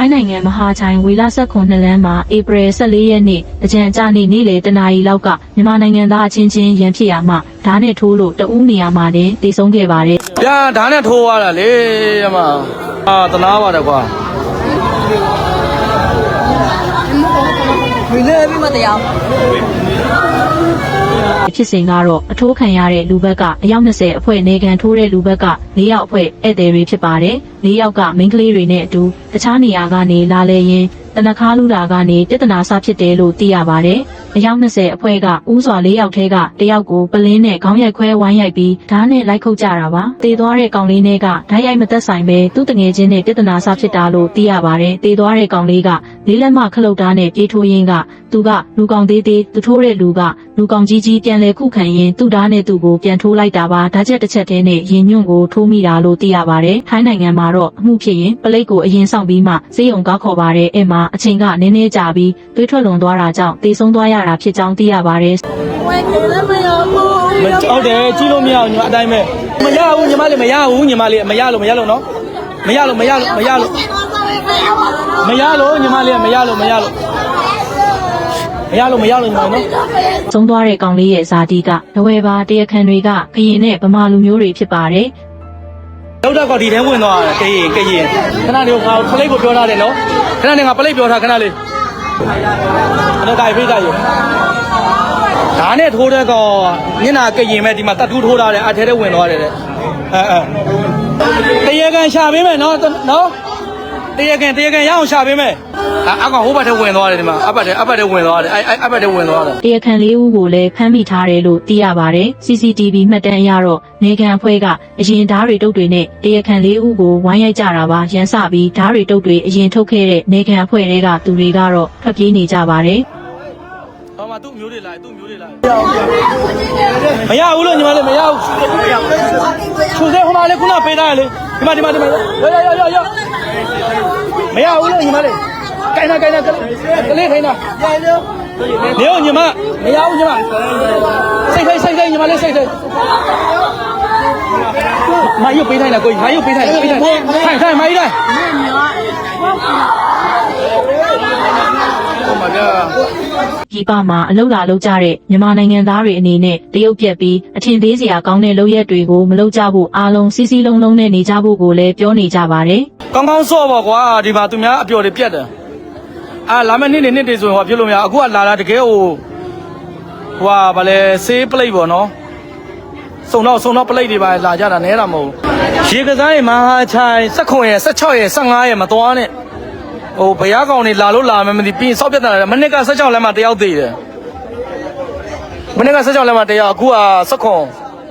ထိုင်းနိုင်ငံမဟာချိုင်ဝေလာဆက်ခွန်နှစ်လမ်းမှာဧပြီ14ရက်နေ့အကြံကြနေ့နေ့လယ်တနာရီလောက်ကမြန်မာနိုင်ငံသားအချင်းချင်းရန်ဖြစ်ရာမှဓာတ်နဲ့ထိုးလို့တဦးနေရာမှာတင်တည်ဆုံးခဲ့ပါတယ်။ဗျာဒါနဲ့ထိုးသွားတာလေအမ။အာတနာပါတယ်ကွာ ဝင်လေပြီးမတရားဖြစ်စဉ်ကတော့အထိုးခံရတဲ့လူဘက်ကအယောက်20အဖွဲ့နေကန်ထိုးတဲ့လူဘက်က၄ယောက်အဖွဲ့ဧည့်သည်တွေဖြစ်ပါတယ်။၄ယောက်ကမိန်းကလေးတွေနဲ့အတူတခြားနေရာကနေလာလဲရင် တနခါလူတာကနေပြဿနာစဖြစ်တယ်လို့သိရပါတယ်။အယောက်20အဖွဲ့ကဥစွာ၄ယောက်ထဲကတယောက်ကိုပလင်းနဲ့ခေါင်းရိုက်ခွဲဝိုင်းရိုက်ပြီးဓာတ်နဲ့လိုက်ခုတ်ကြတာပါ။တေသွားတဲ့ကောင်လေးနဲ့ကဓာတ်ရိုက်မသက်ဆိုင်ပဲသူ့တငယ်ချင်းနဲ့ပြဿနာစဖြစ်တာလို့သိရပါတယ်။တေသွားတဲ့ကောင်လေးကလေးလက်မခလုတ်သားနဲ့ပြေးထိုးရင်းကသူကလူကောင်သေးသေးသူထိုးတဲ့လူက လူကောင်ကြီးကြီးပြန်လဲခုခံရင်သူ့ဓာတ်နဲ့သူ့ကိုပြန်ထိုးလိုက်တာပါဓာတ်ချက်တစ်ချက်တည်းနဲ့ရင်ညွန့်ကိုထိုးမိတာလို့သိရပါတယ်ထိုင်းနိုင်ငံမှာတော့အမှုဖြစ်ရင်ပလိတ်ကိုအရင်ဆောင်ပြီးမှစေယုံကောက်ခေါ်ပါတယ်အဲ့မှာအချိန်ကနည်းနည်းကြာပြီးသွေးထွက်လွန်သွားတာကြောင့်တေဆုံးသွားရတာဖြစ်ကြောင်းသိရပါတယ်ဝယ်ကြလည်းမရဘူး။မဟုတ်တယ်ကြီးလို့မရအောင်ညီမအတိုင်းပဲ။မရဘူးညီမလေးမရဘူးညီမလေးမရလို့မရလို့နော်။မရလို့မရလို့မရလို့မရလို့ညီမလေးမရလို့မရလို့ မရလို့မရလို့ညီမနော်။ဆုံးသွားတဲ့ကောင်လေးရဲ့ဇာတိကတဝဲပါတရားခံတွေကခရင်နဲ့ဗမာလူမျိုးတွေဖြစ်ပါတယ်လောက်တော့ကဒီထဲဝင်သွားတယ်ကရင်ကရင်ခဏလေးငါပလိတ်ကိုပြောထားတယ်နော်ခဏလေးငါပလိတ်ပြောထားခဏလေးအဲ့ဒါကြိုက်ဖိကြရဒါနဲ့ထိုးတဲ့ကောင်မျက်နာကရင်မဲ့ဒီမှာတတ်ထူးထိုးထားတယ်အထဲထဲဝင်သွားတယ်တဲ့အဲအဲတရေကန်ရှာပေးမယ်နော်နော်တရေကန်တရေကန်ရအောင်ရှာပေးမယ် အကောင်ဟိုဘက်ထဲဝင်သွားတယ်ဒီမှာအဘက်ထဲအဘက်ထဲဝင်သွားတယ်အဲအဘက်ထဲဝင်သွားတယ်။တရားခံလေးဦးကိုလည်းဖမ်းမိထားတယ်လို့သိရပါတယ်။ CCTV မှတ်တမ်းအရတော့နေကန်အဖွဲ့ကအရင်ဓားတွေတုတ်တွေနဲ့တရားခံလေးဦးကိုဝိုင်းရိုက်ကြတာပါရန်စပြီးဓားတွေတုတ်တွေအရင်ထုတ်ခဲ့တဲ့နေကန်အဖွဲ့တွေကသူတွေကတော့ထွက်ပြေးနေကြပါတယ်။ဟောမှာသူ့မျိုးတွေလာသူ့မျိုးတွေလာမရဘူးလို့ညီမလေးမရဘူးချူစေဟိုမှာလေခုနပေးထားရလေဒီမှာဒီမှာဒီမှာရောရောရောရောမရဘူးလို့ညီမလေး ကိုင်းနာကိုင်းနာကလေးထိုင်နာနေရောညီမမရဘူးညီမစိတ်ထိုင်စိတ်ထိုင်ညီမလေးစိတ်ထိုင်မယုတ်ပေးထိုင်လားကိုမယုတ်ပေးထိုင်ပေးထိုင်ထိုင်ထိုင်မယုတ်ထိုင် Oh my god ပြည်ပမှာအလုပ်လာလုပ်ကြတဲ့မြန်မာနိုင်ငံသားတွေအနေနဲ့တရုတ်ပြက်ပြီးအထင်သေးစရာကောင်းတဲ့လုပ်ရက်တွေကိုမလုပ်ကြဖို့အားလုံးစီစီလုံးလုံးနဲ့နေကြဖို့ကိုလည်းပြောနေကြပါတယ်။ကောင်းကောင်းစော့ပါကွာဒီမှာသူများအပျော်တွေပြတ်တယ် အာလာမယ့်နေ့နေနေ့တွေဆိုရင်ဟောပြလို့မရအခုကလာတာတကယ်ဟိုဟွာဗာလဲဆေးပလိတ်ပေါ့နော်စုံတော့စုံတော့ပလိတ်တွေပါလာကြတာနဲတာမဟုတ်ဘူးရေကစားရေမဟာချိုင်16ရဲ့16ရဲ့15ရဲ့မသွားနဲ့ဟိုဘရားကောင်တွေလာလို့လာမယ်မသိပြီးရင်စောက်ပြတ်တာမနစ်က16လမ်းမှာတယောက်သေးတယ်မနစ်က16လမ်းမှာတယောက်အခုက16